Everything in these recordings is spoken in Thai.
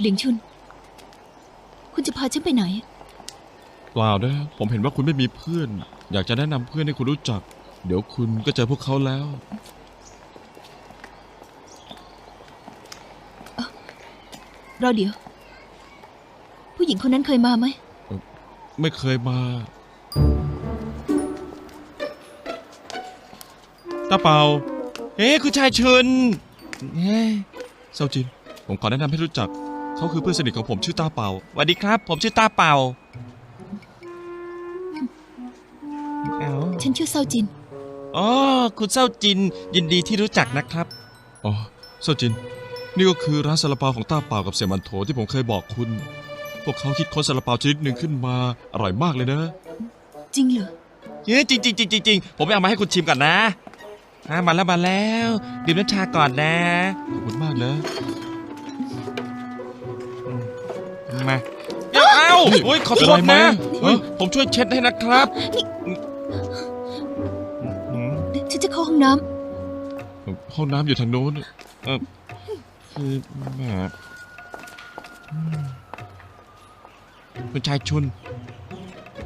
เหลียงชุน คุณจะพาฉันไปไหน เปล่านะ ผมเห็นว่าคุณไม่มีเพื่อน อยากจะแนะนำเพื่อนให้คุณรู้จัก เดี๋ยวคุณก็เจอพวกเขาแล้ว รอเดี๋ยว ผู้หญิงคนนั้นเคยมาไหม ไม่เคยมาตาเปาเฮ้คุณชายชุนเฮ้เซาจิน ผมขอแนะนำให้รู้จัก เขาคือเพื่อนสนิทของผมชื่อตาเปาสวัสดีครับ ผมชื่อตาเปาเอาฉันชื่อเซาจิน อ๋อคุณเซาจิน ยินดีที่รู้จักนะครับ อ๋อเซาจิน นี่ก็คือร้านซาลาเปาของตาเปากับเสี่ยมันโถที่ผมเคยบอกคุณ พวกเขาคิดค้นซาลาเปาชนิดหนึ่งขึ้นมาอร่อยมากเลยนะ จริงเหรอเฮ้ยจริงจริงจริงจริงผมไปเอามาให้คุณชิมก่อนนะอะมาแล้วมาแล้ว ดื่มน้ำชาก่อนนะ ขอบคุณมากนะ มาเอ้าเอ้าโอ้ยขอโทษนะเอ้ยผมช่วยเช็ดให้นะครับอืมฉันจะเข้าห้องน้ำห้องน้ำอยู่ทางโน้นเออคือแหมอืมคุณชายชุน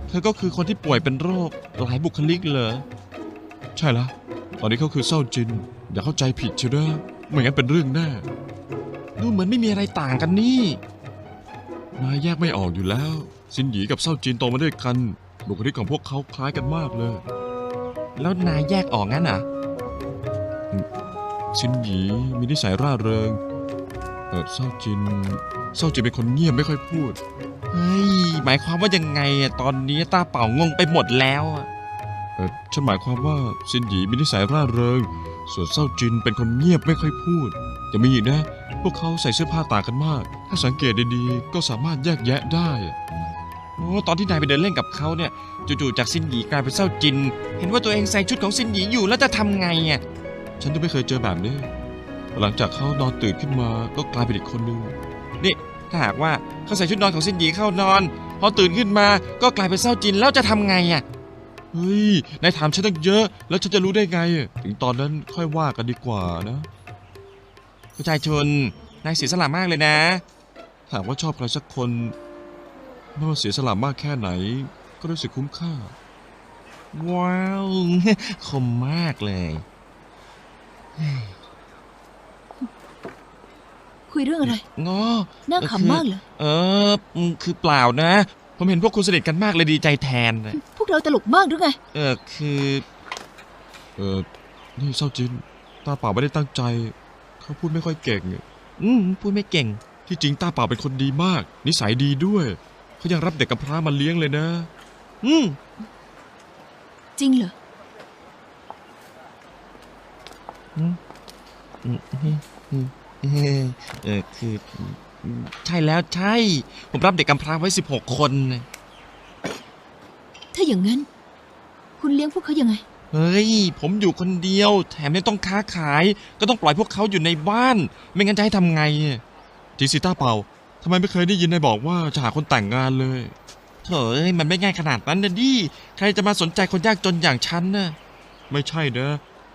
เธอก็คือคนที่ป่วยเป็นโรคหลายบุคลิกเหรอ ใช่ละตอนนี้เขาคือเศร้าจิน อย่าเข้าใจผิดเชียวนะไม่งั้นเป็นเรื่องแน่ดูเหมือนไม่มีอะไรต่างกันนี่ นายแยกไม่ออกอยู่แล้ว ซินหยีกับเศร้าจินโตมาด้วยกัน บุคลิกของพวกเขาคล้ายกันมากเลย แล้วนายแยกออกงั้นอะ ซินหยีมีนิสัยร่าเริงเออเศร้าจินเศร้าจินเป็นคนเงียบไม่ค่อยพูด เฮ้ย หมายความว่ายังไงอะตอนนี้ตาเป่างงไปหมดแล้วอะเออฉันหมายความว่าซินหยีมีนิสัยร่าเริง ส่วนเศร้าจินเป็นคนเงียบไม่ค่อยพูดยังมีอีกนะ พวกเขาใส่เสื้อผ้าต่างกันมาก ถ้าสังเกตดีๆ ก็สามารถแยกแยะได้ โอ้ตอนที่นายไปเดินเล่นกับเขาเนี่ย จู่ๆจากซินหยีกลายเป็นเศร้าจิน เห็นว่าตัวเองใส่ชุดของซินหยีอยู่แล้วจะทำไงอะ ฉันก็ไม่เคยเจอแบบนี้ หลังจากเขานอนตื่นขึ้นมาก็กลายเป็นอีกคนนึง นี่ถ้าหากว่าเขาใส่ชุดนอนของซินหยีเข้านอน พอตื่นขึ้นมาก็กลายเป็นเศร้าจินแล้วจะทำไงอะ เฮ้ย นายถามฉันตั้งเยอะ แล้วฉันจะรู้ได้ไง ถึงตอนนั้นค่อยว่ากันดีกว่านะผู้ชายชน นายเสียสละมากเลยนะถ้าหากว่าชอบใครสักคนไม่ว่าเสียสละมากแค่ไหน ก็รู้สึกคุ้มค่า ว้าวคมมากเลย คุยเรื่องอะไร งอน่าขำมากเหรอเอออืมคือเปล่านะ ผมเห็นพวกคุณสนิทกันมากเลยดีใจแทนนะพวกเราตลกมากหรือไง เออคือ เออนี่เศร้าจิน ตาเปล่าไม่ได้ตั้งใจ เขาพูดไม่ค่อยเก่ง อืมพูดไม่เก่ง ที่จริงตาเปล่าเป็นคนดีมาก นิสัยดีด้วย เขายังรับเด็กกำพร้ามาเลี้ยงเลยนะ อืมจริงเหรออืมอืมอืมอืมเออคืออืม ใช่แล้วใช่ ผมรับเด็กกำพร้าไว้สิบหกคนนะถ้าอย่างนั้น คุณเลี้ยงพวกเขายังไง เฮ้ย ผมอยู่คนเดียว แถมยังต้องค้าขาย ก็ต้องปล่อยพวกเขาอยู่ในบ้าน ไม่งั้นจะให้ทำไงจริงสิต้าเปาทำไมไม่เคยได้ยินนายบอกว่าจะหาคนแต่งงานเลยเถอะเอ้ยมันไม่ง่ายขนาดนั้นนะดิ ใครจะมาสนใจคนยากจนอย่างฉันนะไม่ใช่นะ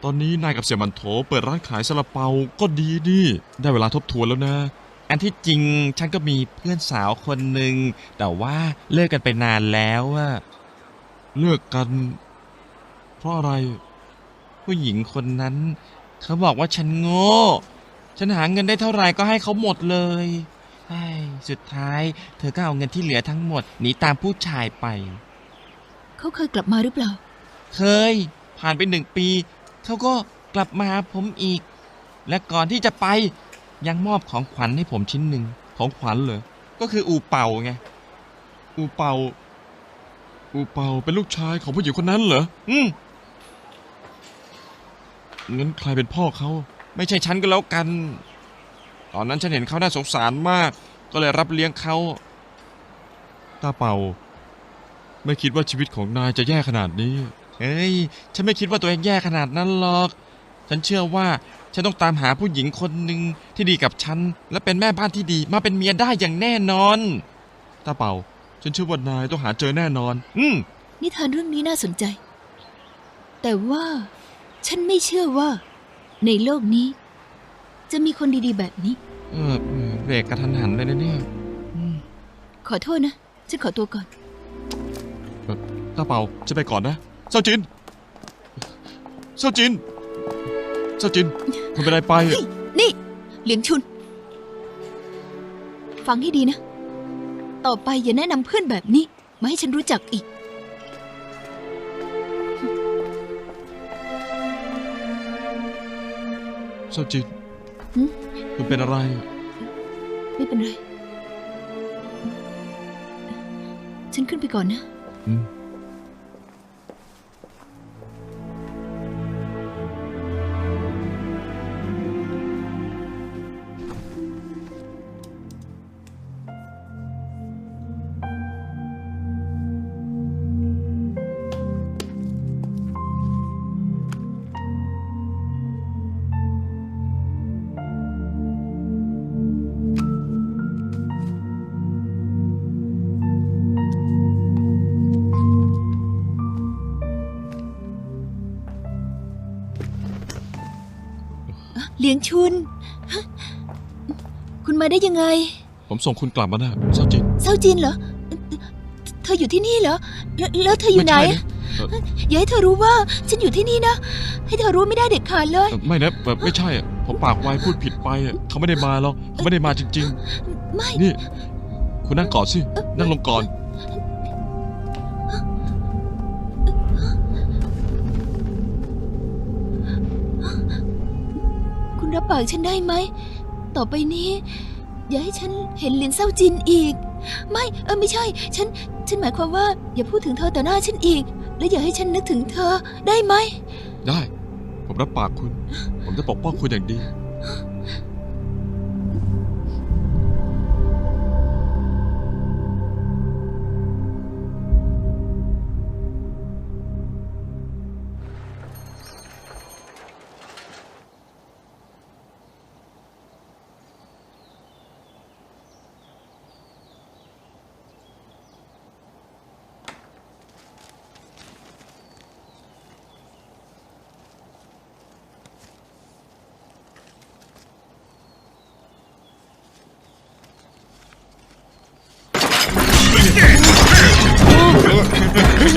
ตอนนี้นายกับเสี่ยมันโถเปิดร้านขายซาลาเปาก็ดีดิ ได้เวลาทบทวนแล้วนะ อันที่จริงฉันก็มีเพื่อนสาวคนหนึ่งแต่ว่าเลิกกันไปนานแล้วอะเลิกกัน เพราะอะไร ผู้หญิงคนนั้น เขาบอกว่าฉันโง่ ฉันหาเงินได้เท่าไหร่ก็ให้เขาหมดเลยไอ้สุดท้าย เธอก็เอาเงินที่เหลือทั้งหมดหนีตามผู้ชายไป เขาเคยกลับมาหรือเปล่า เคย ผ่านไปหนึ่งปี เขาก็กลับมาหาผมอีก และก่อนที่จะไป ยังมอบของขวัญให้ผมชิ้นหนึ่งของขวัญเหรอ ก็คืออูเป่าไง อูเป่า อูเป่าเป็นลูกชายของผู้หญิงคนนั้นเหรอ อืมงั้นใครเป็นพ่อเขา ไม่ใช่ฉันก็แล้วกัน ตอนนั้นฉันเห็นเขาน่าสงสารมาก ก็เลยรับเลี้ยงเขาตาเป่า ไม่คิดว่าชีวิตของนายจะแย่ขนาดนี้ เฮ้ย ฉันไม่คิดว่าตัวเองแย่ขนาดนั้นหรอก ฉันเชื่อว่า ฉันต้องตามหาผู้หญิงคนหนึ่งที่ดีกับฉัน และเป็นแม่บ้านที่ดีมาเป็นเมียได้อย่างแน่นอนตาเป่า ฉันเชื่อว่านายต้องหาเจอแน่นอน อืมนิทานเรื่องนี้น่าสนใจ แต่ว่าฉันไม่เชื่อว่า ในโลกนี้ จะมีคนดีๆแบบนี้ เออเบรกกระทันหันเลยนะเนี่ยอืมขอโทษนะ ฉันขอตัวก่อนต้าเปาจะไปก่อนนะเซาจินเซาจิน เซาจินคุณเป็นอะไรไปอะนี่เหลียงชุน ฟังให้ดีนะ ต่อไปอย่าแนะนำเพื่อนแบบนี้ มาให้ฉันรู้จักอีกเซาจินหืมคุณเป็นอะไร ไม่เป็นไร ฉันขึ้นไปก่อนนะ อืม เหลียงชุนฮะคุณมาได้ยังไง ผมส่งคุณกลับมานะเซาจินเศร้าจินเหรอ เธออยู่ที่นี่เหรอ แล้วแล้วเธออยู่ไหนม่ใช่ะเอ่ออย่าให้เธอรู้ว่าฉันอยู่ที่นี่นะ ให้เธอรู้ไม่ได้เด็ดขาดเลยเอ่อไม่นะแบบไม่ใช่อะผมปากไวพูดผิดไปอะเขาไม่ได้มาหรอกเขาไม่ได้มาจริงไม่ๆนี่ คุณนั่งก่อนสิ นั่งลงก่อน รับปากฉันได้ไหม ต่อไปนี้ อย่าให้ฉันเห็นลินเศร้าจินอีก ไม่เออไม่ใช่ ฉัน ฉันหมายความว่า อย่าพูดถึงเธอต่อหน้าฉันอีก และอย่าให้ฉันนึกถึงเธอได้ไหม ได้ ผมรับปากคุณ ผมจะปกป้องคุณอย่างดี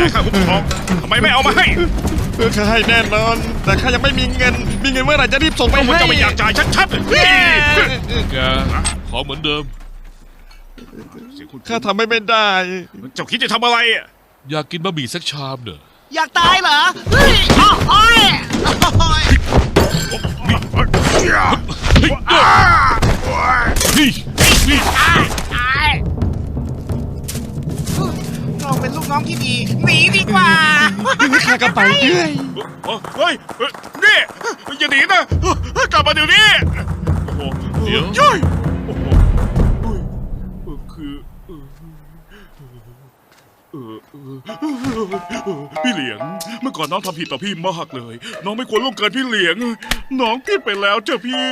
จ่ายค่าคุ้มครองทำไมไม่เอามาให้เออข้าให้แน่นอน แต่ข้ายังไม่มีเงิน มีเงินเมื่อไหร่จะรีบส่งไปก็มันให้จะไม่อยากจ่ายชัดๆเฮ้ยแกขอเหมือนเดิมเสียงคุณข้าทำไม่ได้ เจ้าคิดจะทำอะไรอะอยากกินบะหมี่สักชามเนอะอยากตายเหรอเฮ้ยอ้าวโอ้ย ข้าก็ไปด้วยเฮ้ยเฮ้ยนี่อย่าหนีนะกลับมาเดี๋ยวนี้โอ้โหเดี๋ยว พี่เหลียง เมื่อก่อนน้องทำผิดต่อพี่มากเลย น้องไม่ควรล่วงเกินพี่เหลียง น้องผิดไปแล้วเจ้าพี่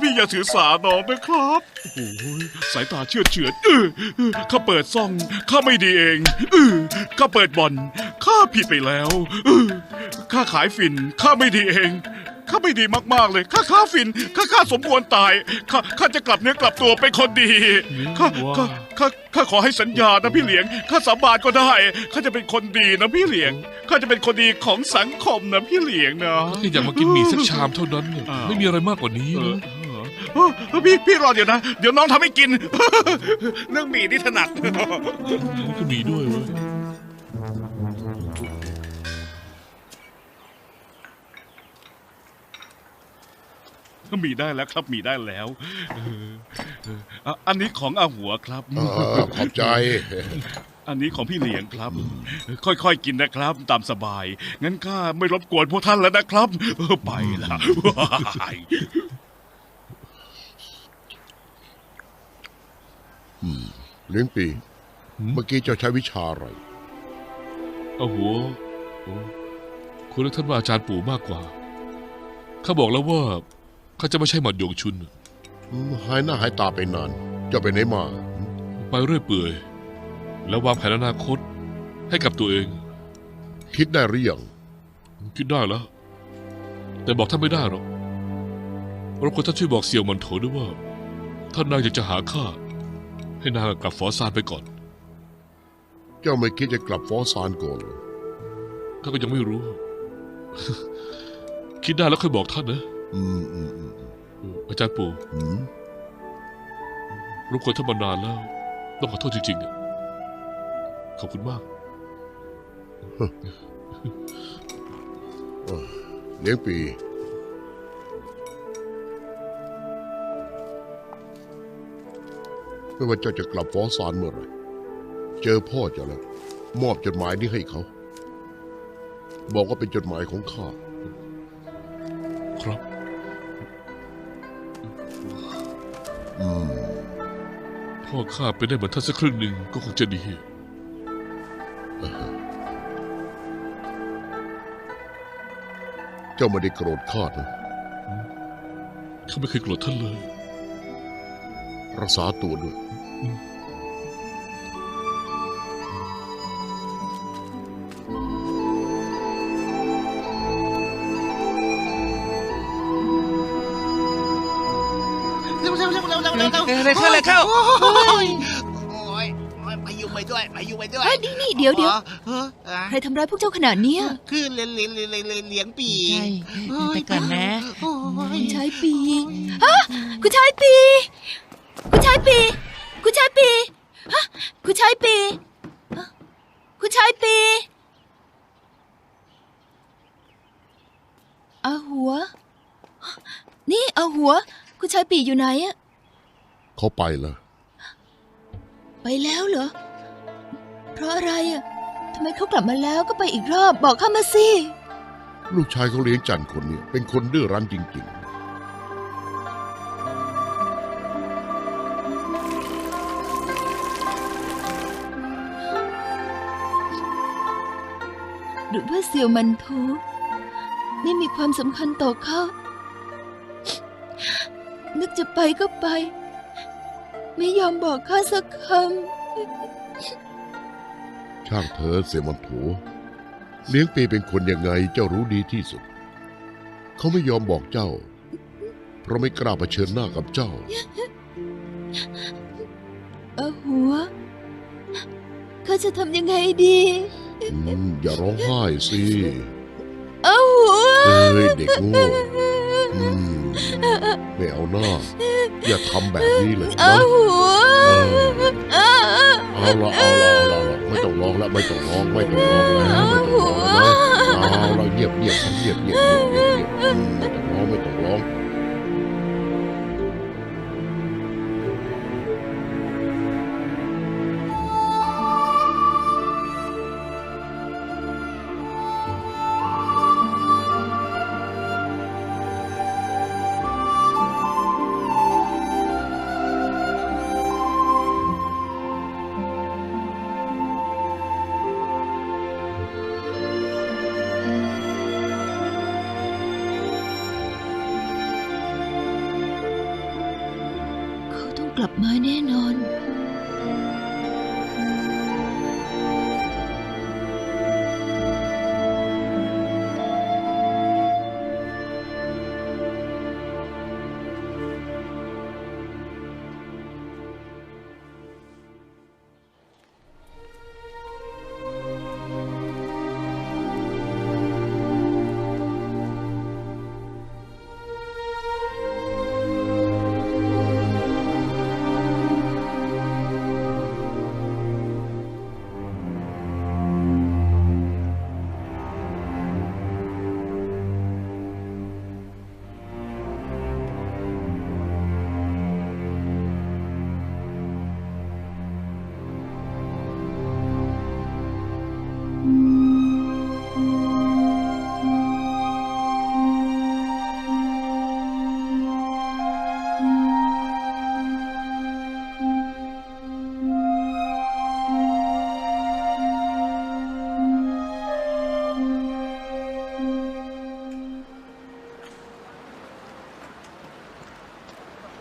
พี่อย่าถือสาน้องนะครับโอ้ยสายตาเชื่อดเฉือนเออเข้าเปิดซ่องข้าไม่ดีเองเออข้าเปิดบ่อนข้าผิดไปแล้วเออข้าขายฝิ่นข้าไม่ดีเอง ข้าไม่ดีมากๆเลย ข้าค้าฝิ่นข้าข้าสมควรตาย ข้าข้าจะกลับเนื้อกลับตัวเป็นคนดี ข้าข้าข้าข้าขอให้สัญญานะพี่เหลียง ข้าสาบานก็ได้ ข้าจะเป็นคนดีนะพี่เหลียง ข้าจะเป็นคนดีของสังคมนะพี่เหลียงนะแค่อยากมากินหมี่สักชามเท่านั้นน่ะอ้าวไม่มีอะไรมากกว่านี้เออนะเออเออพี่พี่รอเดี๋ยวนะ เดี๋ยวน้องทำให้กิน เรื่องหมี่นี่ถนัดมันก็มีด้วยเว้ย มีได้แล้วครับมีได้แล้วเออเอออะอันนี้ของอาหัวครับ เออขอบใจ อันนี้ของพี่เหลียงครับ ค่อยๆกินนะครับ ตามสบาย งั้นข้าไม่รบกวนพวกท่านแล้วนะครับเออไปละว้ายเลี้ยงปี เมื่อกี้เจ้าใช้วิชาอะไร เอาหัวโอ้คุณเรียกท่านว่าอาจารย์ปู่มากกว่า ข้าบอกแล้วว่า ข้าจะไม่ใช่หมัดโยงชุนอืมหายหน้าหายตาไปนานเจ้าไปไหนมาไปเรื่อยเปื่อย แล้ววางแผนอนาคตให้กับตัวเอง คิดได้หรือยังคิดได้แล้ว แต่บอกท่านไม่ได้หรอกรบกวนท่านช่วยบอกเสี่ยวหมันโถด้วยว่าถ้านางอยากจะหาข้าให้นางกลับฟอซานไปก่อน เจ้าไม่คิดจะกลับฟอสานก่อนเหรอข้าก็ยังไม่รู้ คิดได้แล้วค่อยบอกท่านนะ อืมอืมอืมเอออาจารย์ปู่อืมรบกวนท่านมานานแล้ว ต้องขอโทษจริงๆอะขอบคุณมากเลี้ยงปี ไม่ว่าเจ้าจะกลับฟอสานเมื่อไหรเจอพ่อเจ้าแล้ว มอบจดหมายนี้ให้เขา บอกว่าเป็นจดหมายของข้า อืมพ่อข้าเป็นได้เหมือนท่านสักครึ่งหนึ่งก็คงจะดีเจ้าไม่ได้โกรธข้านะข้าไม่เคยโกรธท่านเลย รักษาตัวด้วยเเร็วเร็วเร็วเข้าเร็วเข้า โอ้ยโอ้ยโอ้ยพายุไปด้วยพายุไปด้วยเฮ้ยนี่นี่เดี๋ยวเดี๋ยวเออเออใครทำร้ายพวกเจ้าขนาดเนี้ยคือเลี้ยงเลี้ยงเลี้ยงเลี้ยงเลี้ยงเลี้ยงปีใช่ไปก่อนนะ โอ้ยคุณชายปีฮะคุณชายปี คุณชายปี คุณชายปีฮะคุณชายปีฮะคุณชายปีเอาหัว นี่เอาหัว คุณชายปีอยู่ไหนอะ เขาไปแล้วไปแล้วเหรอ เพราะอะไรอะทำไมเขากลับมาแล้วก็ไปอีกรอบบอกข้ามาสิ ลูกชายเขาเลี้ยงจันทร์คนนี้เป็นคนดื้อรั้นจริงหรือว่าเสี่ยวมันโทไม่มีความสำคัญต่อเขา นึกจะไปก็ไป ไม่ยอมบอกข้าสักคๆช่างเธอเสมันโถเลี้ยงปีเป็นคนยังไงเจ้ารู้ดีที่สุด เขาไม่ยอมบอกเจ้า เพราะไม่กล้าเผชิญหน้ากับเจ้าำเอาหัวข้าจะทำยังไงดีอืมอย่าร้องไห้สิเอาหัวเอ้ยเด็กโง่อืม ไม่เอาหน้า อย่าทำแบบนี้เลยเอานะหัวเออเอาละเอาละเอาละเอาละไม่ต้องร้องแล้วไม่ต้องร้องไม่ต้องร้องแล้วไม่ต้องร้องแล้วนะเอาละเงียบเงียบเงียบเงียบเงียบเงียบเงียบอืมไม่ต้องร้องไม่ต้องร้อง กลับมาแน่นอน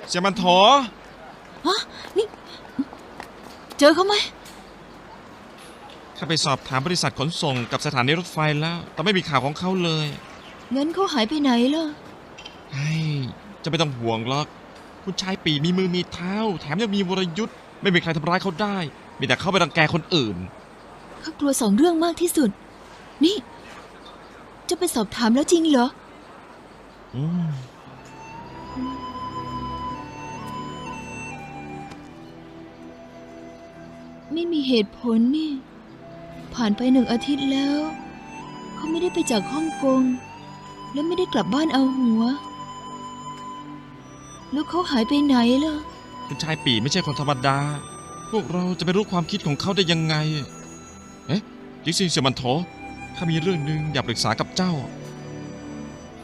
เสียมันโถเจอเขาไหมข้าไปสอบถามบริษัทขนส่งกับสถานีรถไฟแล้ว แต่ไม่มีข่าวของเขาเลยงั้นเขาหายไปไหนล่ะเฮ้ยจะไม่ต้องห่วงหรอก คุณชายปีมีมือมีเท้า แถมยังมีวรยุทธ์ไม่มีใครทำร้ายเขาได้ มีแต่เขาไปรังแกคนอื่นข้ากลัวสองเรื่องมากที่สุด นี่ จะไปสอบถามแล้วจริงเหรอ อืม ไม่มีเหตุผลนี่ ผ่านไปหนึ่งอาทิตย์แล้ว เขาไม่ได้ไปจากฮ่องกง และไม่ได้กลับบ้านเอาหัว แล้วเขาหายไปไหนล่ะ คุณชายปีไม่ใช่คนธรรมดา พวกเราจะไปรู้ความคิดของเขาได้ยังไง เอ๊ะจิกซิงเสี่ยมันโถข้ามีเรื่องหนึ่งอยากปรึกษากับเจ้า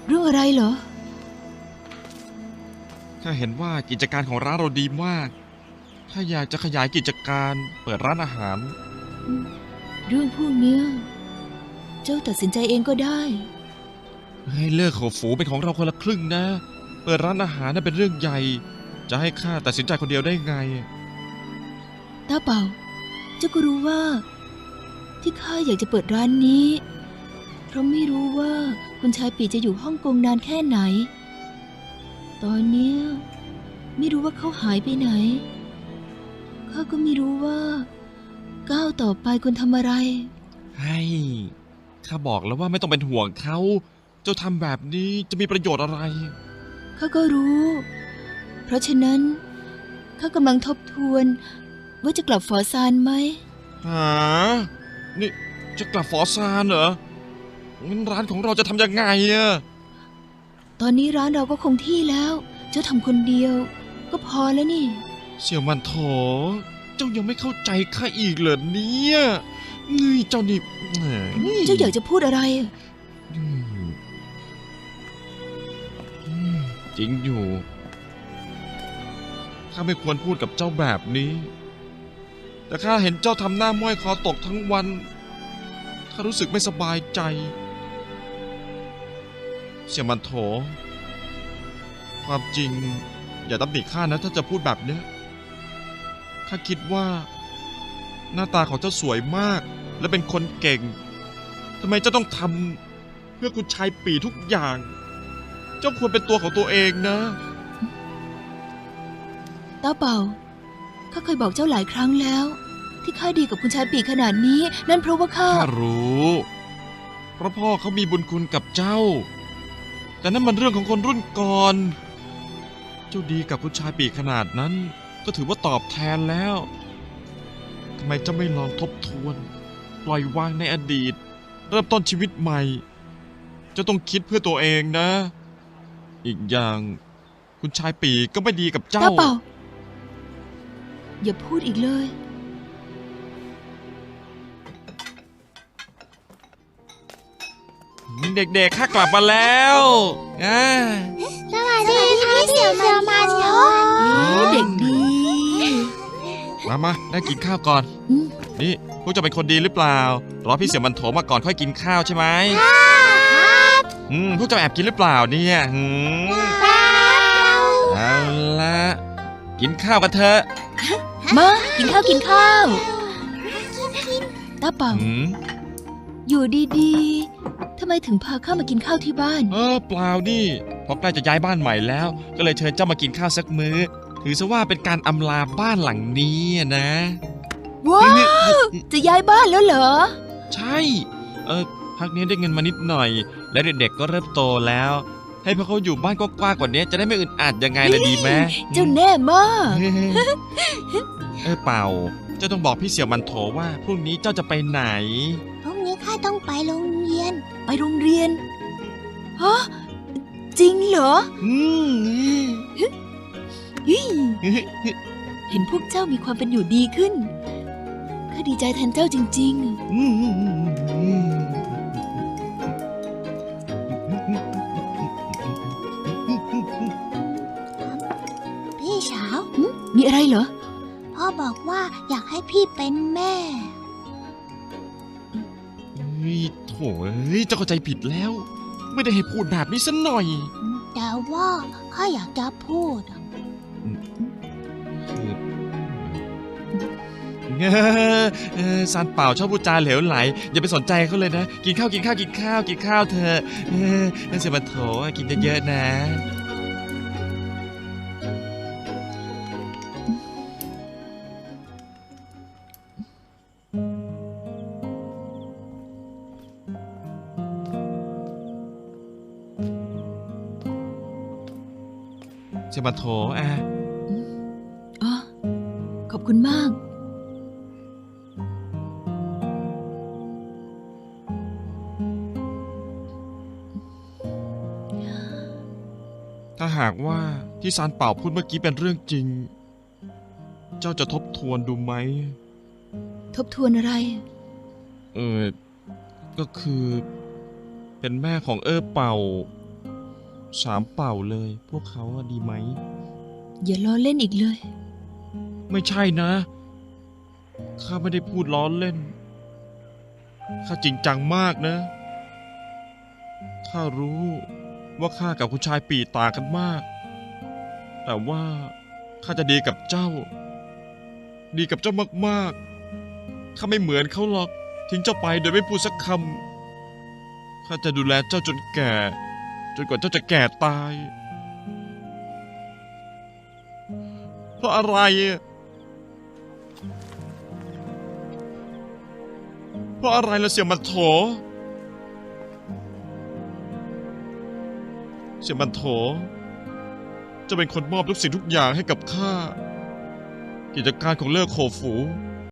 เรื่องอะไรเหรอ ข้าเห็นว่ากิจการของร้านเราดีมาก ถ้าอยากจะขยายกิจการเปิดร้านอาหาร เรื่องพวกเนี้ยเจ้าตัดสินใจเองก็ได้ ให้เลิกโขฝูเป็นของเราคนละครึ่งนะ เปิดร้านอาหารน่ะเป็นเรื่องใหญ่ จะให้ข้าตัดสินใจคนเดียวได้ไงตาเป่า เจ้าก็รู้ว่า ที่ข้าอยากจะเปิดร้านนี้ เพราะไม่รู้ว่าคุณชายปีจะอยู่ฮ่องกงนานแค่ไหน ตอนเนี้ยไม่รู้ว่าเขาหายไปไหน ข้าก็ไม่รู้ว่า ก้าวต่อไปควรทำอะไร ให้ข้าบอกแล้วว่าไม่ต้องเป็นห่วงเขา เจ้าทำแบบนี้จะมีประโยชน์อะไร ข้าก็รู้ เพราะฉะนั้นข้ากำลังทบทวน ว่าจะกลับฝอซานไหมหานี่จะกลับฟอซานเหรองั้นร้านของเราจะทำยังไงอะตอนนี้ร้านเราก็คงที่แล้ว เจ้าทำคนเดียว ก็พอแล้วนี่ เสี่ยวมันโถเจ้ายังไม่เข้าใจข้าอีกเหรอเนี่ยเงยเจ้านี่แหมเจ้าอยากจะพูดอะไรอืมอืมจริงอยู่ข้าไม่ควรพูดกับเจ้าแบบนี้ แต่ข้าเห็นเจ้าทำหน้าม้อยคอตกทั้งวันข้ารู้สึกไม่สบายใจ เสี่ยมันโถ ความจริง อย่าตำหนิข้านะถ้าจะพูดแบบเนี้ย ข้าคิดว่า หน้าตาของเจ้าสวยมาก และเป็นคนเก่งทำไมเจ้าต้องทำเพื่อคุณชายปีทุกอย่าง เจ้าควรเป็นตัวของตัวเองนะตาเป่าข้าเคยบอกเจ้าหลายครั้งแล้ว ที่ข้าดีกับคุณชายปีขนาดนี้ นั่นเพราะว่าข้าข้ารู้ เพราะพ่อเขามีบุญคุณกับเจ้า แต่นั่นมันเรื่องของคนรุ่นก่อน เจ้าดีกับคุณชายปีขนาดนั้น ก็ถือว่าตอบแทนแล้วทำไมเจ้าไม่ลองทบทวน ปล่อยวางในอดีต เริ่มต้นชีวิตใหม่เจ้าต้องคิดเพื่อตัวเองนะ อีกอย่างคุณชายปีก็ไม่ดีกับเจ้าตาเป่า อย่าพูดอีกเลย เด็กๆข้ากลับมาแล้วอ่าสวัสดีค่ะเสี่ยวมันโถเด็กดี มามาได้กินข้าวก่อน อืม นี่พวกเจะเป็นคนดีหรือเปล่า รอพี่เสี่ยมันโถมาก่อนค่อยกินข้าวใช่ไหมอืมพวกเจ้าแอบกินหรือเปล่าเนี่ยหืมเอาละกินข้าวกันเถอะมากินข้าวกินข้าวตาเป่าหืมอยู่ดีๆทำไมถึงพาข้ามากินข้าวที่บ้าน เออเปล่านี่เพราะใกล้จะย้ายบ้านใหม่แล้ว ก็เลยเชิญเจ้ามากินข้าวสักมื้อ ถือซะว่าเป็นการอำลาบ้านหลังนี้อะนะ ว้าว จะย้ายบ้านแล้วเหรอ ใช่ เออพักนี้ได้เงินมานิดหน่อย และเด็กๆก็เริ่มโตแล้ว ให้พวกเขาอยู่บ้านกว้างๆกว่านี้จะได้ไม่อึดอัดยังไงละดีไหมเจ้าแน่มากเออเป่า เจ้าต้องบอกพี่เสี่ยวมันโถว่าพรุ่งนี้เจ้าจะไปไหนพรุ่งนี้ข้าต้องไปโรงเรียน ไปโรงเรียนฮะจริงเหรอ อืม ยี่เห็นพวกเจ้ามีความเป็นอยู่ดีขึ้นข้าดีใจแทนเจ้าจริงอืมพี่สาวๆมีอะไรเหรอ พ่อบอกว่าอยากให้พี่เป็นแม่ เฮ้ยโถ่เอ้ยเจ้าเข้าใจผิดแล้ว ไม่ได้ให้พูดแบบนี้สัหน่อย แต่ว่าข้าอยากจะพูดเออ ซานเป่าชอบพูดจาเหลวไหล อย่าไปสนใจเขาเลยนะ กินข้าวกินข้าวกินข้าวกินข้าวเธอนั่นเสียบัโถกินเยอะๆนะเสบบาโถอะอ๋อขอบคุณมากาหากว่าที่ซานเป่าพูดเมื่อกี้เป็นเรื่องจริง เจ้าจะทบทวนดูไหม ทบทวนอะไร เออ ก็คือ เป็นแม่ของเออเป่า สามเป่าเลย พวกเขาอะดีไหม อย่าล้อเล่นอีกเลย ไม่ใช่นะ ข้าไม่ได้พูดล้อเล่น ข้าจริงจังมากนะ ข้ารู้ ว่าข้ากับคุณชายปีต่างกันมาก แต่ว่าข้าจะดีกับเจ้า ดีกับเจ้ามากๆข้าไม่เหมือนเขาหรอกทิ้งเจ้าไปโดยไม่พูดสักคำข้าจะดูแลเจ้าจนแก่ จนกว่าเจ้าจะแก่ตาย เพราะอะไรเพราะอะไรละเสี่ยมันโถ เสี่ยมันโถจะเป็นคนมอบทุกสิ่งทุกอย่างให้กับข้า กิจการของเลิกโคฝู